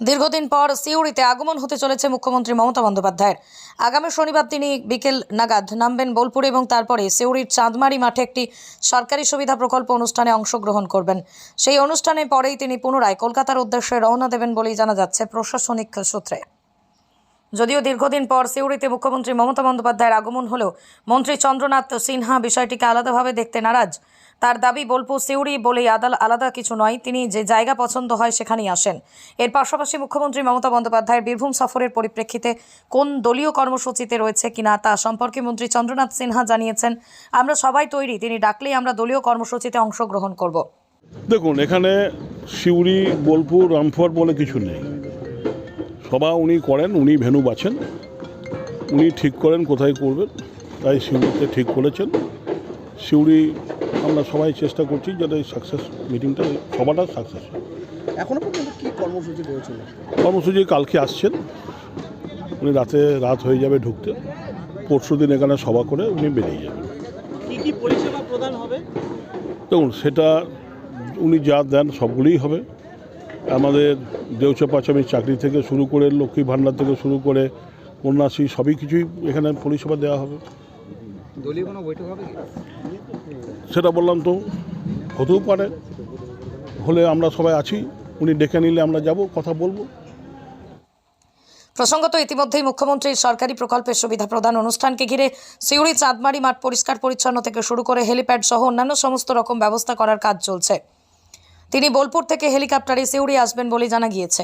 দীর্ঘদিন পর সিউড়িতে আগমন হতে চলেছে মুখ্যমন্ত্রী মমতা বন্দ্যোপাধ্যায়ের। আগামী শনিবার তিনি বিকেল নাগাদ নামবেন বোলপুরে এবং তারপরে সিউড়ির চাঁদমারি মাঠে একটি সরকারি সুবিধা প্রকল্প অনুষ্ঠানে অংশগ্রহণ করবেন। সেই অনুষ্ঠানে পরেই তিনি পুনরায় কলকাতার উদ্দেশ্যে রওনা দেবেন বলেই জানা যাচ্ছে প্রশাসনিক সূত্রে। যদিও দীর্ঘদিন পর সিউড়িতে মুখ্যমন্ত্রী মমতা বন্দ্যোপাধ্যায়ের আগমন হলেও মন্ত্রী চন্দ্রনাথ সিনহা বিষয়টিকে আলাদাভাবে দেখতে নারাজ। তার দাবি, বোলপুর, সিউড়ি বলেই আদাল আলাদা কিছু নয়, তিনি যে জায়গা পছন্দ হয় সেখানেই আসেন। এর পাশাপাশি মুখ্যমন্ত্রী মমতা বন্দ্যোপাধ্যায়ের বীরভূম সফরের পরিপ্রেক্ষিতে কোন দলীয় কর্মসূচিতে রয়েছে কিনা তা সম্পর্কে মন্ত্রী চন্দ্রনাথ সিনহা জানিয়েছেন। আমরা সবাই তৈরি, তিনি ডাকলেই আমরা দলীয় কর্মসূচিতে অংশগ্রহণ করব। দেখুন, এখানে সিউড়ি, বোলপুর রামপুরহাট বলে কিছু নেই। সভা উনি করেন উনি ভেনু বাছেন। উনি ঠিক করেন কোথায় করবেন তাই সিউড়িতে ঠিক করেছেন। সিউড়ি আমরা সবাই চেষ্টা করছি যাতে সাকসেস মিটিংটা সভাটা সাকসেস হয়। এখনও পর্যন্ত কি কর্মসূচি রয়েছে? কর্মসূচি কালকে আসছেন। উনি রাতে রাত হয়ে যাবে ঢুকতে। পরশু দিন এখানে সভা করে উনি বেরিয়ে যাবেন। কি কি পরিষেবা প্রদান হবে? দেখুন সেটা উনি যা দেন সবগুলোই হবে। আমাদের দেউচা পাচামি চাকরি থেকে শুরু করে লক্ষ্মী ভাণ্ডার থেকে শুরু করে কন্যাশ্রী সবই কিছুই এখানে পরিষেবা দেওয়া হবে। দলীয় কোনো বৈঠক হবে কি? সেটা বললাম তো হতেও পারে। হলে আমরা সবাই আছি উনি ডেকে নিলে আমরা যাব কথা বলব। প্রসঙ্গত ইতিমধ্যেই মুখ্যমন্ত্রীর সরকারি প্রকল্পের সুবিধা প্রদান অনুষ্ঠানকে ঘিরে সিউড়ি চাঁদমারি মাঠ পরিষ্কার পরিচ্ছন্ন থেকে শুরু করে হেলিপ্যাড সহ অন্যান্য সমস্ত রকম ব্যবস্থা করার কাজ চলছে। তিনি বোলপুর থেকে হেলিকপ্টারে সিউড়ি আসবেন বলে জানা গিয়েছে।